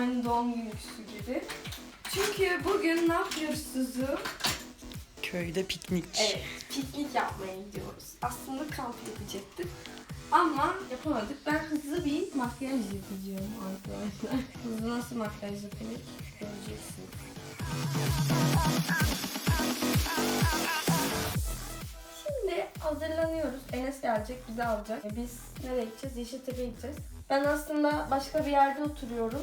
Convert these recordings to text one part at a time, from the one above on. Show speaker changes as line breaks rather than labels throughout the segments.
Aynı doğum günüsü gibi. Çünkü bugün ne yapıyoruz Suzu?
Köyde piknik.
Evet, piknik yapmaya gidiyoruz. Aslında kamp yapacaktık. Ama yapamadık. Ben hızlı bir makyaj yapacağım arkadaşlar. Hızlı nasıl makyaj yapılır göreceksiniz. Şimdi hazırlanıyoruz. Enes gelecek, bizi alacak. Biz nereye gideceğiz? Yeşiltepe'ye gideceğiz. Ben aslında başka bir yerde oturuyorum.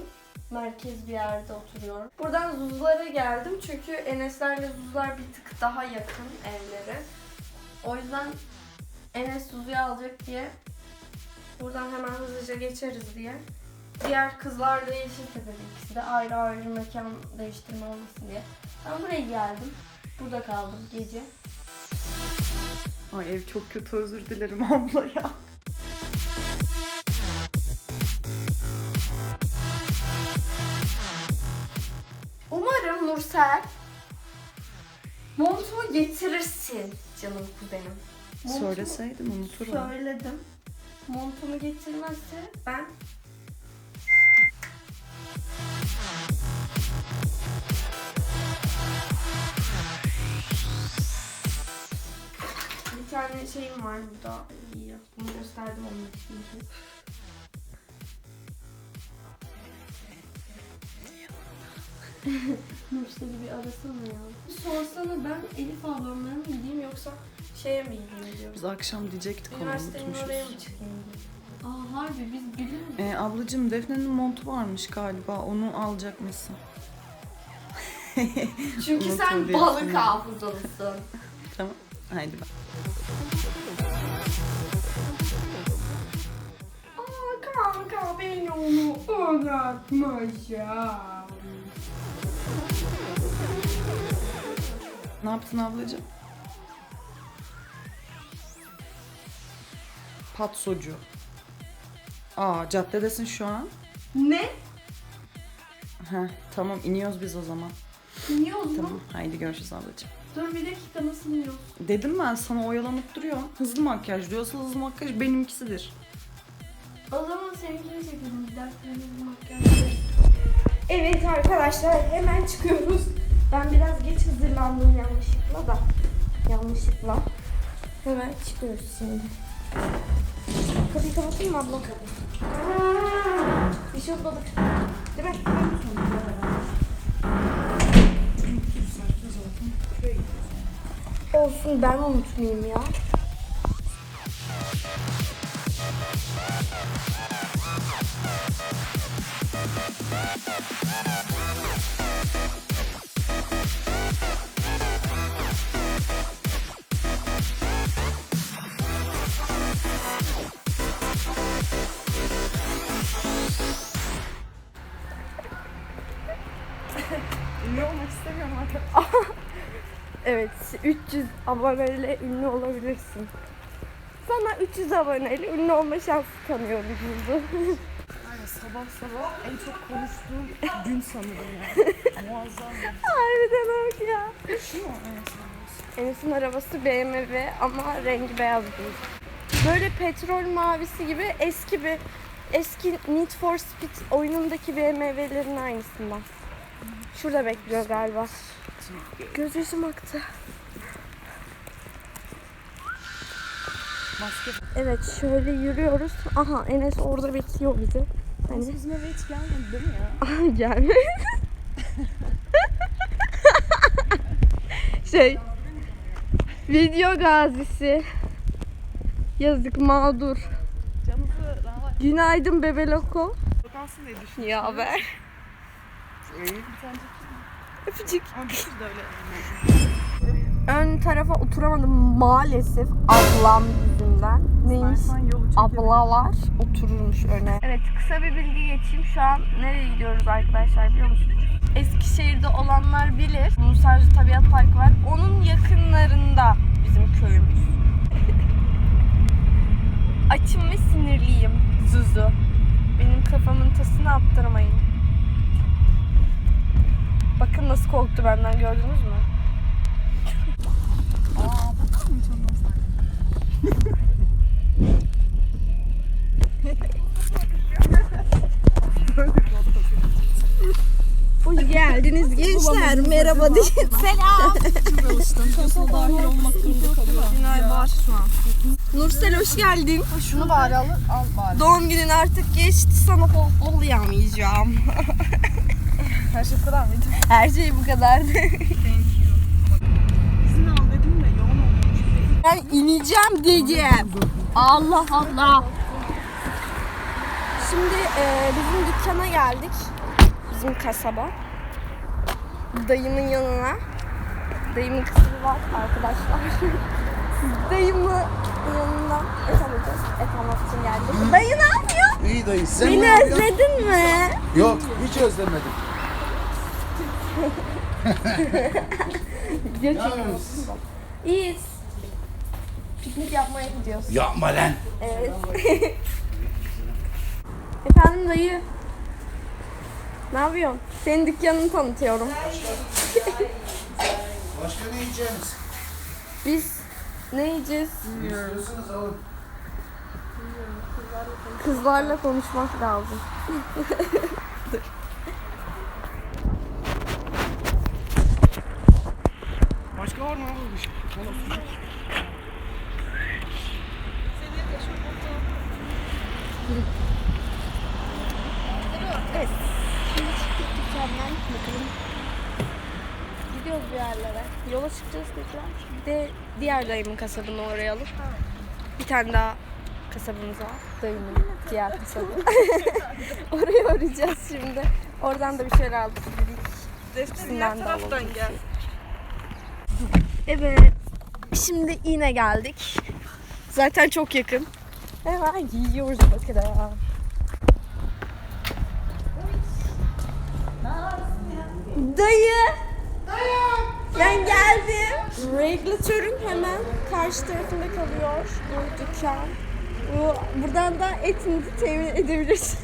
Merkez bir yerde oturuyorum. Buradan Zuzlara geldim çünkü Eneslerle Zuzlar bir tık daha yakın evleri. O yüzden Enes Zuzu'yu alacak diye buradan hemen hızlıca geçeriz diye. Diğer kızlar da Yeşiltepe'de ikisi de ayrı ayrı mekan değiştirme olmasın diye. Ben buraya geldim. Burada kaldım gece.
Ay ev çok kötü özür dilerim abla ya.
Nursel montumu getirirsin canım kuzenim. Montumu
Söyleseydim unuturum.
Söyledim. Montumu getirmezse ben Bir tane şeyim var burada. İyi. Bunu gösterdim onun için. Nursel'i bir arasana ya. Sorsana ben Elif ablamlara mı gideyim yoksa şeye mi gideyim diyorum.
Biz akşam diyecektik onu
Üniversitenin oraya mı çıkayım diye. Aa harbi biz bilir miyiz?
Ee, ablacığım Defne'nin montu varmış galiba. Onu alacak mısın?
Çünkü sen balık
ya.
hafızalısın.
Tamam. Haydi bak.
Aa kanka ben onu unutmuşum.
Ne yaptın ablacığım? Patsocu. Aa caddedesin şu an.
Ne?
Heh, tamam iniyoruz biz o zaman.
Zaman?
Tamam. Haydi görüşürüz ablacığım.
Dur bir dakika nasıl iniyorsun?
Dedim ben sana oyalanıp duruyor. Hızlı makyaj diyorsa hızlı makyaj benimkisidir.
O zaman seninkini çekelim. Bir derslerimiz makyaj. Evet arkadaşlar hemen çıkıyoruz. Ben biraz geç hazırlandım yanlışlıkla da. Yanlışlıkla. Hemen çıkıyoruz şimdi. Kapıyı kapatayım mı abla? Bir şey olmadı. Değil mi? Olsun ben unutmayayım ya.
Ünlü
aboneyle ünlü olabilirsin. Sana 300 aboneyle ünlü olma şansı tanıyoruz burada.
Aynen sabah sabah en çok konuştuğum gün sanırım yani. Muazzam.
Harbiden bak ya.
Şu mu? Evet.
Enes'in arabası BMW ama rengi beyaz değil. Böyle petrol mavisi gibi eski bir eski Need for Speed oyunundaki BMW'lerin aynısından. Şurada bekliyor galiba. Göz yaşım aktı.
Maske.
Evet şöyle yürüyoruz. Aha Enes orada bekliyor bizi. Hani
Bizim eve hiç gelmedi değil mi ya?
gelme. şey video gazisi. Yazık mağdur.
Canınızı rahat
Günaydın bebeloko.
bakansın diye düşündüm.
Ya haber?
Tane
Öpücük.
Ama bir sürü de öyle.
Ön tarafa oturamadım maalesef ablam yüzünden. Neymiş? Ablalar otururmuş öne. Evet kısa bir bilgi geçeyim. Şu an nereye gidiyoruz arkadaşlar biliyor musunuz? Eskişehir'de olanlar bilir. Musarcı Tabiat Parkı var. Onun yakınlarında bizim köyümüz. Açım ve sinirliyim Zuzu. Benim kafamın tasını attırmayın. Bakın nasıl korktu benden gördünüz mü?
Hoş geldiniz
gençler. Merhaba deyin. Selam.
Sosyal dahil olmak
var şu an. Nursel hoş geldin.
Şunu bari al, al bari.
Doğum günün artık geçti. Sana bol bol.
Her şey bu kadar mıydı?
Her şey bu kadardı. Ben ineceğim diyeceğim. Allah Allah. Şimdi e, bizim dükkana geldik. Bizim kasaba. Dayımın yanına. Dayımın kızı var arkadaşlar. Dayımın yanından et alacağız. Et almak için geldik. Dayı ne yapıyor?
İyi dayı sen
Beni
ne yapıyorsun?
özledin mi?
Yok hiç özlemedim. Yapıyorsun?
İyiyiz. Piknik yapmaya gidiyoruz.
Yapma lan.
Evet. Efendim dayı. Ne yapıyorsun? Senin dükkanını tanıtıyorum.
Başka ne yiyeceğiniz?
Biz ne yiyeceğiz?
İstiyorsanız alın.
Kızlarla konuşmak lazım.
Başka var mı abi bir şey?
Evet. Şimdi çıktık dükkandan. Bakalım. Gidiyoruz bir yerlere. Yola çıkacağız tekrar. Bir de diğer dayımın kasabına uğrayalım. Bir tane daha kasabımız var. Dayımın diğer kasabı. Oraya uğrayacağız şimdi. Oradan da bir şeyler aldık. İkisinden de alalım. Evet. Şimdi yine geldik. Zaten çok yakın. Hemen yiyoruz bakalım. Dayı. Hemen karşı tarafında kalıyor bu dükkan. Bu, buradan da etinizi temin edebilirsin.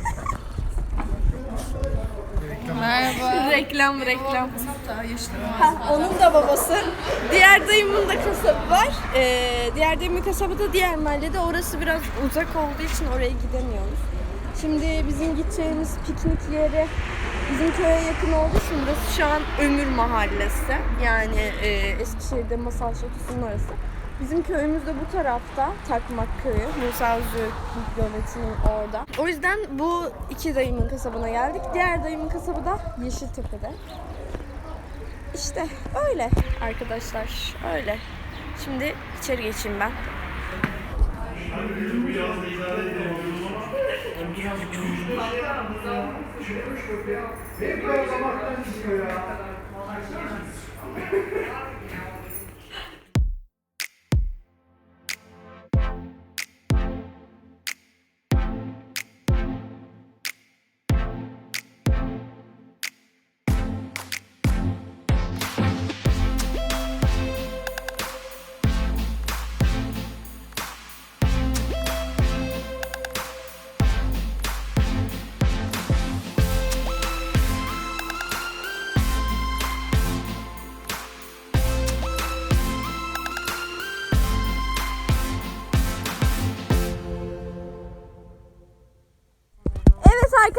Merhaba.
reklam reklam. Ha, onun da babası. Diğer dayımın da kasabı var. Ee, diğer dayımın kasabı da diğer mahallede. Orası biraz uzak olduğu için oraya gidemiyoruz. Şimdi bizim gideceğimiz piknik yeri bizim köye yakın olduğu için burası şu an Ömür Mahallesi. Yani e, Eskişehir'de Masal Şatosu'nun orası. Bizim köyümüz de bu tarafta. Takmak Köyü. Musa Göbeti'nin orada. O yüzden bu iki dayımın kasabına geldik. Diğer dayımın kasabı da Yeşiltepe'de. İşte öyle arkadaşlar. Öyle. Şimdi içeri geçeyim ben. Evet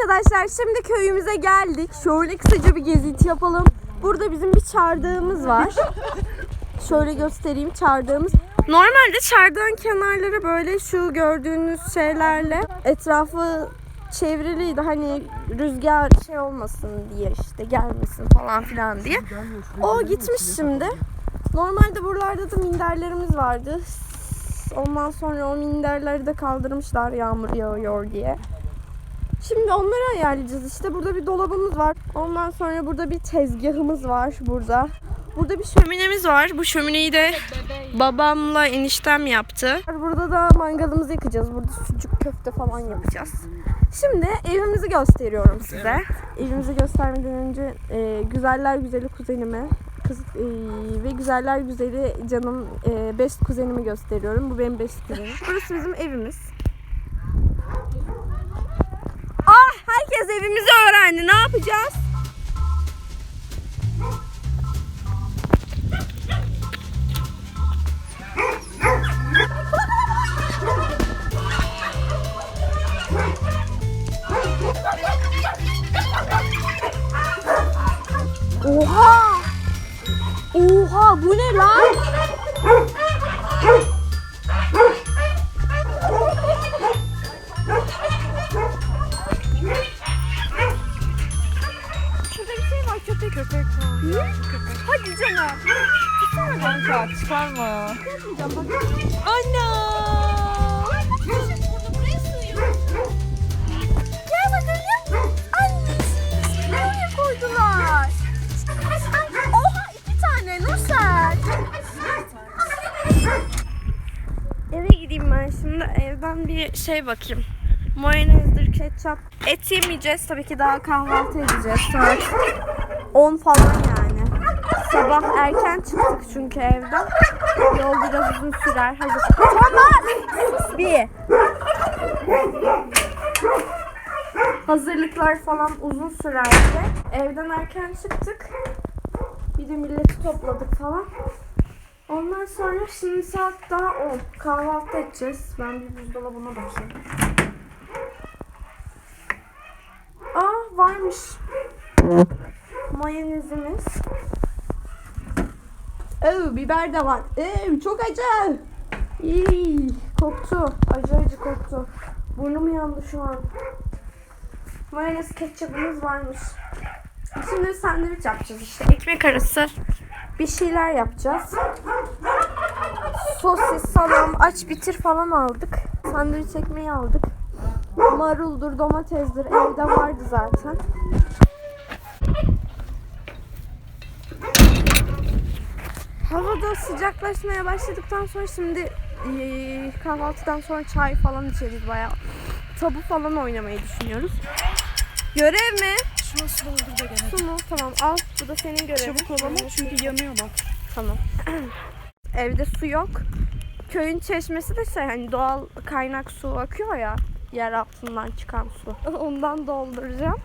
arkadaşlar şimdi köyümüze geldik. Şöyle kısaca bir geziti yapalım. Burada bizim bir çardağımız var. Şöyle göstereyim çardağımız. Normalde çardağın kenarları böyle şu gördüğünüz şeylerle etrafı çevriliydi. Hani rüzgar şey olmasın diye işte gelmesin falan filan diye. O gitmiş şimdi. Normalde buralarda da minderlerimiz vardı. Ondan sonra o minderleri de kaldırmışlar yağmur yağıyor diye. Şimdi onları ayarlayacağız. İşte burada bir dolabımız var. Ondan sonra burada bir tezgahımız var burada. Burada bir şöminemiz var. Bu şömineyi de babamla eniştem yaptı. Burada da mangalımızı yakacağız. Burada sucuk köfte falan yapacağız. Şimdi evimizi gösteriyorum size. Evimizi göstermeden önce e, güzeller güzeli kuzenime kız e, ve güzeller güzeli canım e, best kuzenimi gösteriyorum. Bu benim best kuzenim. Burası bizim evimiz. Herkes evimizi öğrendi. Ne yapacağız? Oha! Oha bu ne lan? köpek var. Ne?
Köpek.
Hadi canım. Çıksana kanka.
Çıkarma ya.
Çıkarmayacağım bak. Ana. Gel bakalım. Annesi. Nereye koydular? İki tane Nursel. Eve gideyim ben şimdi. Evden bir şey bakayım mayonezdir, ketçap. Et yemeyeceğiz. Tabii ki daha kahvaltı edeceğiz. Saat 10 falan yani. Sabah erken çıktık çünkü evden. Yol biraz uzun sürer. Hadi. Tamam. Bir. Hazırlıklar falan uzun sürerdi. Evden erken çıktık. Bir de milleti topladık falan. Ondan sonra şimdi saat daha 10. Kahvaltı edeceğiz. Ben bir buzdolabına bakayım. Aa varmış. Mayonezimiz. Oo, biber de var. Ee, çok acı. İyi, koktu. Acı acı koktu. Burnum yandı şu an. Mayonez ketçapımız varmış. Şimdi sandviç yapacağız işte. Ekmek arası bir şeyler yapacağız. Sosis, salam, aç bitir falan aldık. Sandviç ekmeği aldık. Maruldur, domatesdir evde vardı zaten. Havada sıcaklaşmaya başladıktan sonra şimdi eee, kahvaltıdan sonra çay falan içeriz bayağı. Tabu falan oynamayı düşünüyoruz. Görev mi?
Şuna su doldur da gene.
Su mu? Tamam al. Bu da senin görevin.
Çabuk ol ama çünkü yanıyor bak.
Tamam. Evde su yok. Köyün çeşmesi de şey hani doğal kaynak su akıyor ya. Yer altından çıkan su. Ondan dolduracağım.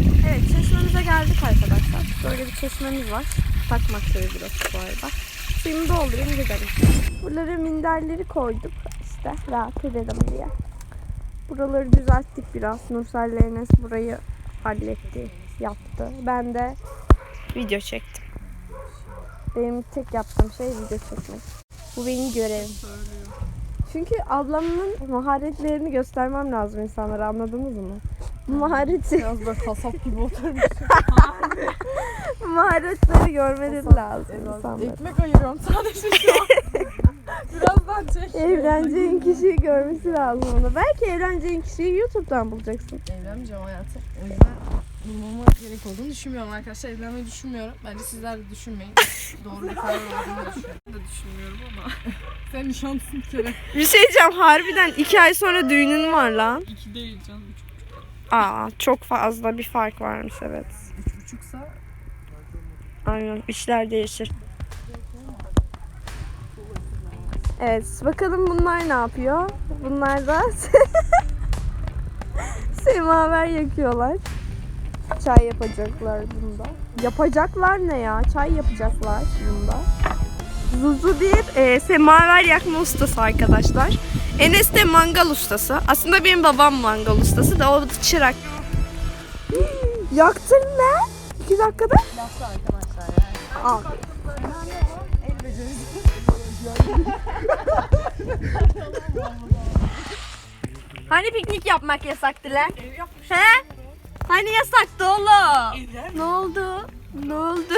Evet çeşmemize geldik arkadaşlar. Böyle bir çeşmemiz var. Takmak köyü burası bu arada. Suyumu doldurayım gidelim. Buralara minderleri koyduk. İşte rahat edelim diye. Buraları düzelttik biraz. Nursel Enes burayı halletti, yaptı. Ben de video çektim. Benim tek yaptığım şey video çekmek. Bu benim görevim. Çünkü ablamın maharetlerini göstermem lazım insanlara anladınız mı? Bu mahareti,
Biraz da kasap gibi oturmuş.
maharetleri görmeleri lazım insanlara.
Ekmek ayırıyorum sadece şu an. Birazdan çek.
Evleneceğin kişiyi görmesi lazım ona. Belki evleneceğin kişiyi YouTube'dan bulacaksın.
Evlenmeyeceğim hayatım. O yüzden bulmama gerek olduğunu düşünmüyorum arkadaşlar. Evlenmeyi düşünmüyorum. Bence sizler de düşünmeyin. Doğru bir karar olduğunu düşünüyorum. Ben de düşünmüyorum ama. Sen nişanlısın bir kere.
Bir şey diyeceğim harbiden iki ay sonra düğünün var lan.
İki değil canım. Üç,
Aa çok fazla bir fark varmış evet.
üç buçuksa
Aynen işler değişir. Evet bakalım bunlar ne yapıyor? Bunlar da semaver yakıyorlar. Çay yapacaklar bunda. Yapacaklar ne ya? Çay yapacaklar bunda. Zuzu bir e, semaver yakma ustası arkadaşlar. Enes de mangal ustası. Aslında benim babam mangal ustası da o çırak. Yaktın ne? İki dakikada.
arkadaşlar yani. El becerisi.
Hani piknik yapmak yasaktı lan?
Ev yapmış.
He? Hani yasaktı oğlum?
Evler
Ne oldu? Ne oldu?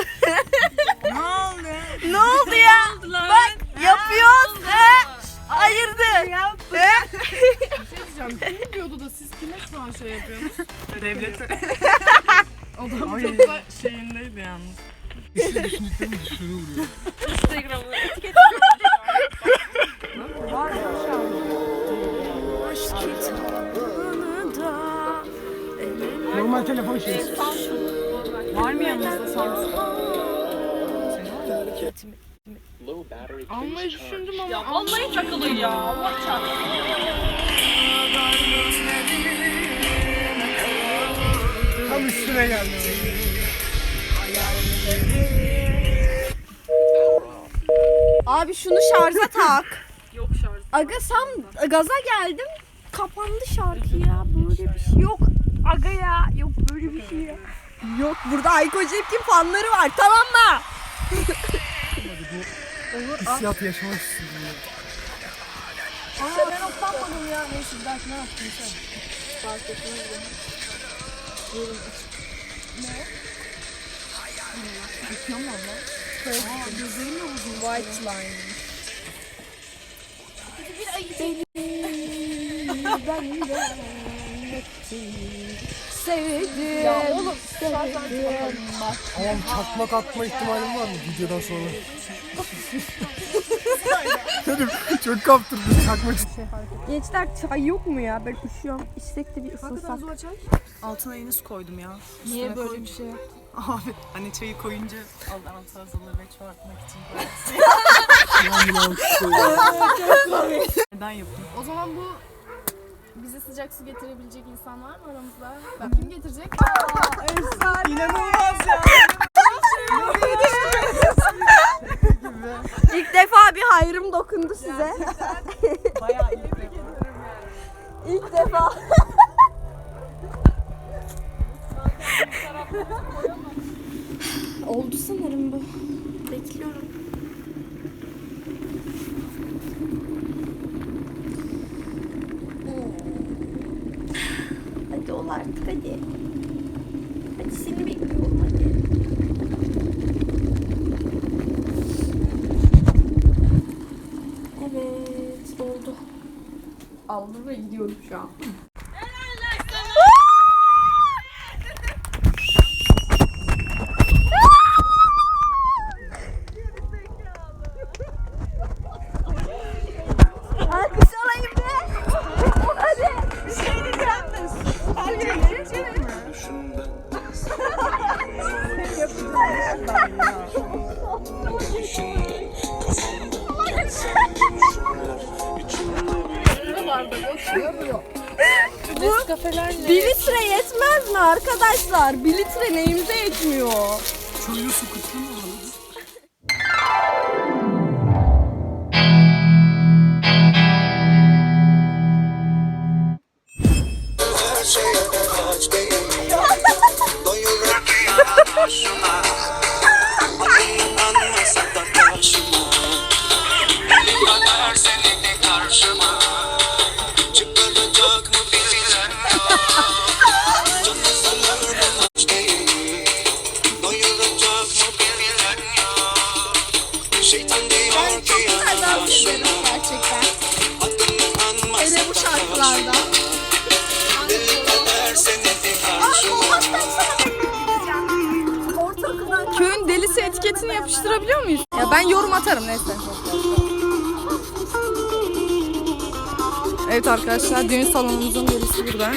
Ne oldu?
ne oldu ya? Bak yapıyoruz. He? Hayırdır? He?
Bir şey diyeceğim. Kim diyordu da siz kime şu an şey yapıyorsunuz? Devlete. o da çok da şeyindeydi yalnız.
İşte düşündüklerimi düşünü vuruyor.
Instagram'ı etiket Var ya şu an.
Aşk kitabını da
Normal telefon şeyi.
Var mı yanınızda Samsung? Almayı düşündüm ama almayı takılı ya. Allah
Tam üstüne geldi.
Abi şunu şarja tak.
Yok şarj.
Aga sen gaza geldim. Kapandı şarkı ya. Böyle bir şey yok. Aga ya. Yok böyle bir şey ya. Yok burada Ayko Cepkin fanları var tamam mı? Olur.
Hissiyatı yaşamak istiyorum ya.
Aa, işte ben otlanmadım ya. Neyse belki ne yaptın sen? Fark etmez beni. Yerim Ne? Bitiyor mu ama? Aa, gözlerim de uzun. White line. Bir ayı.
Sevdim. Ya oğlum. Sevdim.
Oğlum çakmak atma ihtimalim var mı videodan sonra? Dedim çok kaptırdım çakmak.
Gençler çay yok mu ya? Ben üşüyorum. İçsek de bir ısınsak.
Altına yeni su koydum ya.
Niye
Üstüne
böyle bir şey yaptın?
Abi hani çayı koyunca alttan altı azalır ve çoğaltmak için. Neden yapayım?
O zaman bu bize sıcak su getirebilecek insan var mı aramızda? Ben kim getirecek?
İnanılmaz ya.
İlk defa bir hayrım dokundu size.
Bayağı iyi.
İlk defa. Oldu sanırım bu. Bekliyorum. Hadi ol artık hadi. Hadi seni bekliyorum hadi. Evet oldu. Aldım ve gidiyorum şu an. Arkadaşlar? Bir litre neyimize yetmiyor?
Çocuğu su
gerçekten. Hele bu
da
şarkılarda.
Köyün delisi etiketini yapıştırabiliyor muyuz? Ya ben yorum atarım neyse. Evet arkadaşlar düğün salonumuzun delisi burada.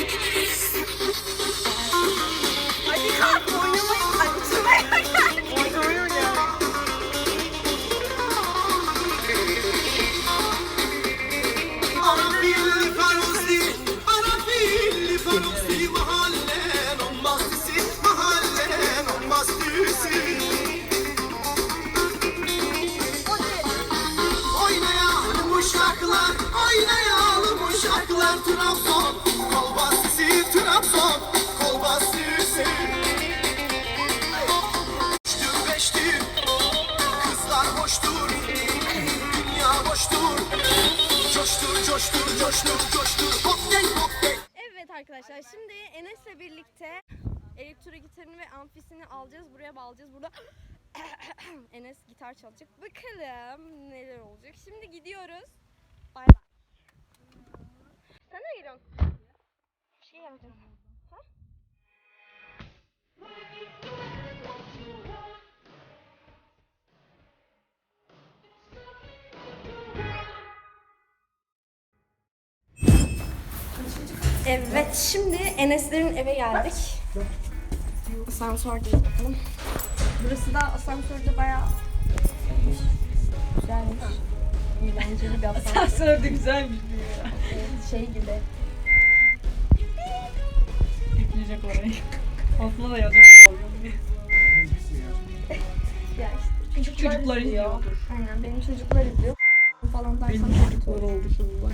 Evet arkadaşlar şimdi Enes'le birlikte elektro gitarını ve amfisini alacağız. Buraya bağlayacağız. Burada Enes gitar çalacak. Bakalım neler olacak. Şimdi gidiyoruz. Bay bay. Sen nereye? Bir şey yapacağım. Evet, şimdi Enes'lerin eve geldik. Asansörde bakalım. Burası da asansörde bayağı güzelmiş. Eğlenceli bir asansör.
Asansörde güzelmiş
şey gibi.
Yükleyecek orayı. Altına da yazık
Ya işte çocuklar,
Çocuklar izliyordur.
Aynen benim çocuklar izliyor. Falan dersen
Çocuklar oldu şimdi bak.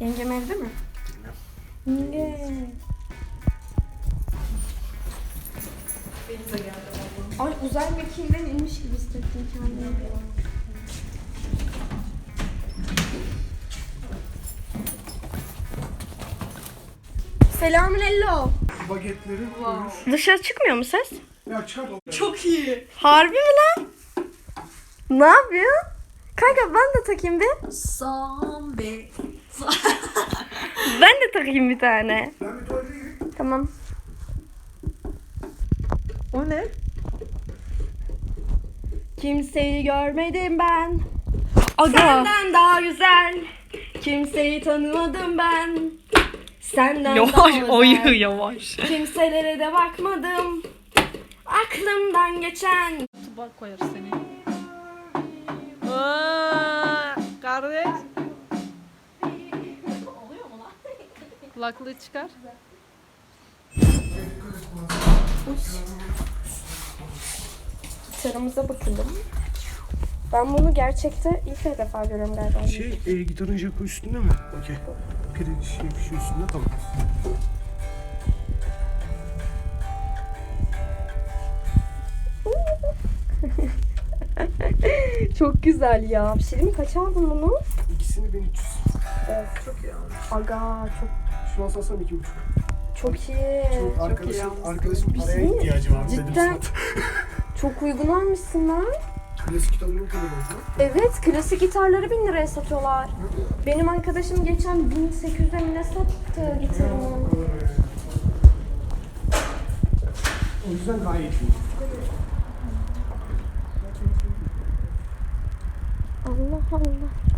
Yengem evde mi? Yenge. Ay uzay mekiğinden inmiş gibi hissettim kendimi. Selamün hello.
Bagetleri koymuş.
Dışarı çıkmıyor mu ses?
Ya çıkar.
Çok iyi.
Harbi mi lan? Ne yapıyor? Kanka ben de takayım bir.
Zombie.
ben de takayım bir tane.
Ben bir tuvalete gireyim.
Tamam.
O ne?
Kimseyi görmedim ben.
Aga.
Senden daha güzel. Kimseyi tanımadım ben. Senden
Yavaş
daha
oyu yavaş.
Kimselere de bakmadım. Aklımdan geçen.
Bak koyarız seni. Aa, kardeş. Kulaklığı çıkar.
Gitarımıza bakalım. Ben bunu gerçekte ilk defa görüyorum galiba.
Şey, e, gitarın japo üstünde mi? Okey. Piri şey üstünde tamam.
Çok güzel ya. Bir şey diyeyim mi? Kaç aldın bunu?
İkisini 1300.
Of.
Çok iyi abi.
Aga çok
Şu an salsam 2,5.
çok iyi.
Çok arkadaşım, arkadaşım paraya
şey mi?
ihtiyacı var dedim
Cidden.
sat.
Çok uygun almışsın lan.
Klasik gitarları lan.
Evet, klasik gitarları 1000 liraya satıyorlar. Benim arkadaşım geçen 1800'e mi ne sattı gitarını?
O yüzden gayet iyi.
Allah Allah.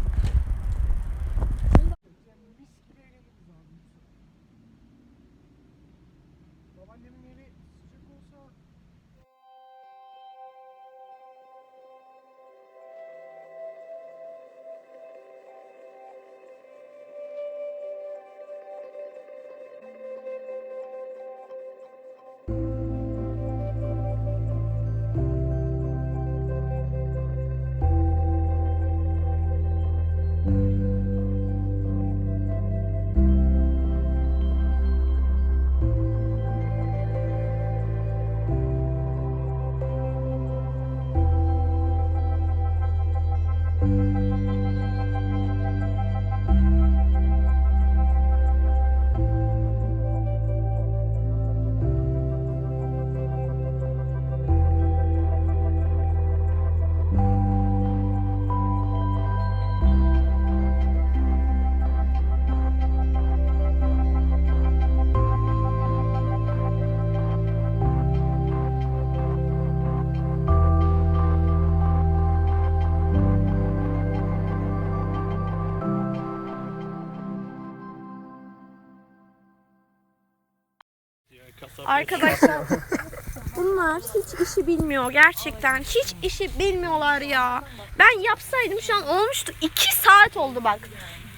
Arkadaşlar bunlar hiç işi bilmiyor gerçekten. Hiç işi bilmiyorlar ya. Ben yapsaydım şu an olmuştu. 2 saat oldu bak.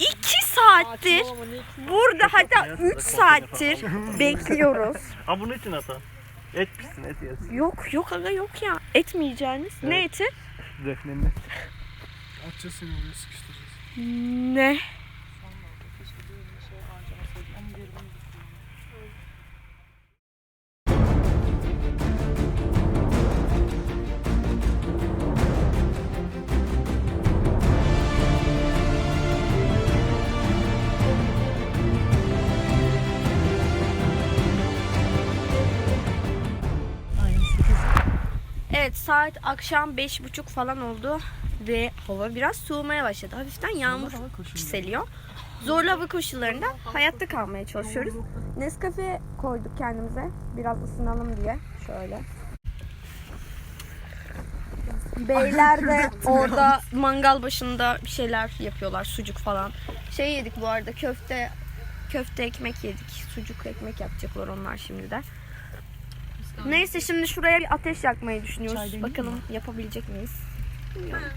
2 saattir burada hatta 3 saattir bekliyoruz.
Ha bunun için ata. Et pişsin et yesin.
Yok yok aga yok ya. Etmeyeceğiniz. Ne eti?
Defnenin et.
atacağız seni oraya sıkıştıracağız.
Ne? Saat akşam beş buçuk falan oldu ve hava biraz soğumaya başladı. Hafiften yağmur çiseliyor. Zorlu hava koşullarında hayatta kalmaya çalışıyoruz. Nescafe koyduk kendimize biraz ısınalım diye. Şöyle. Beyler de orada mangal başında bir şeyler yapıyorlar. Sucuk falan. Şey yedik bu arada köfte köfte ekmek yedik. Sucuk ekmek yapacaklar onlar şimdi de. Neyse şimdi şuraya bir ateş yakmayı düşünüyoruz. Bakalım yapabilecek miyiz? Bilmiyorum.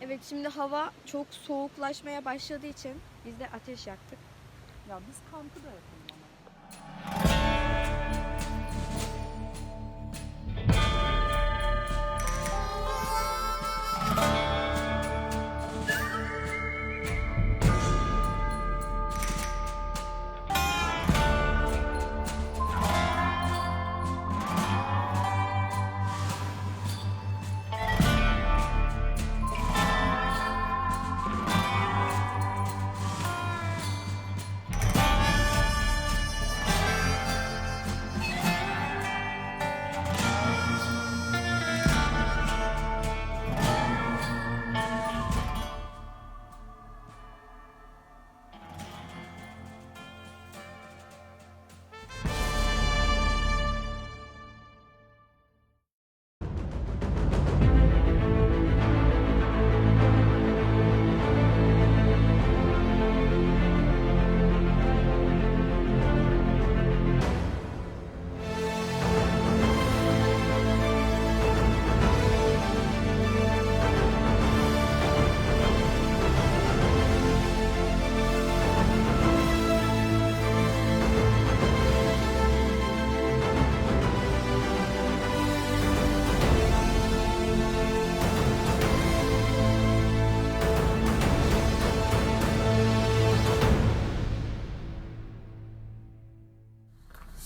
Evet şimdi hava çok soğuklaşmaya başladığı için biz de ateş yaktık.
Ya biz kampı da yapalım ama.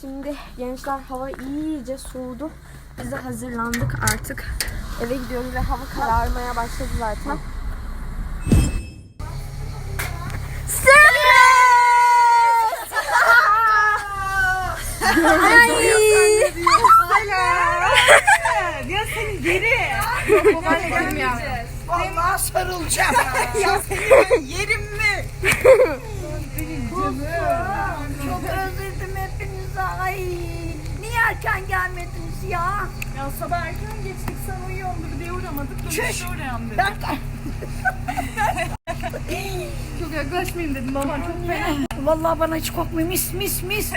Şimdi gençler hava iyice soğudu. Biz de hazırlandık artık. Eve gidiyoruz ve hava kararmaya başladı zaten.
Ya senin geri. Vallahi sarılacağım. ya senin ben yerim mi?
Çok özledim hepinizi. Ay niye erken gelmediniz ya?
Ya sabah erken geçtik sen uyuyordun diye uğramadık. Dönüşte uğrayalım dedim.
Çok yaklaşmayayım dedim babam çok fena.
Vallahi bana hiç kokmuyor. Mis mis mis.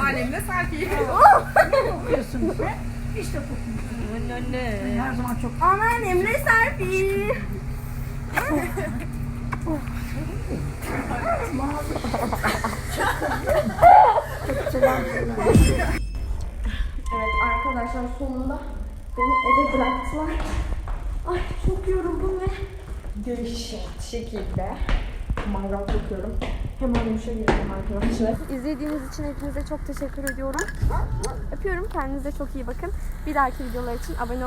Halimde sakin.
Kokuyorsunuz be. Hiç de kokmuyor. Her zaman çok
Aman Emre Serpil. evet arkadaşlar sonunda beni eve bıraktılar. Ay çok yoruldum ve dehşet şekilde mangal yapıyorum. Hemen duşa gireceğim arkadaşlar. İzlediğiniz için hepinize çok teşekkür ediyorum. Öpüyorum. Kendinize çok iyi bakın. Bir dahaki videolar için abone olmayı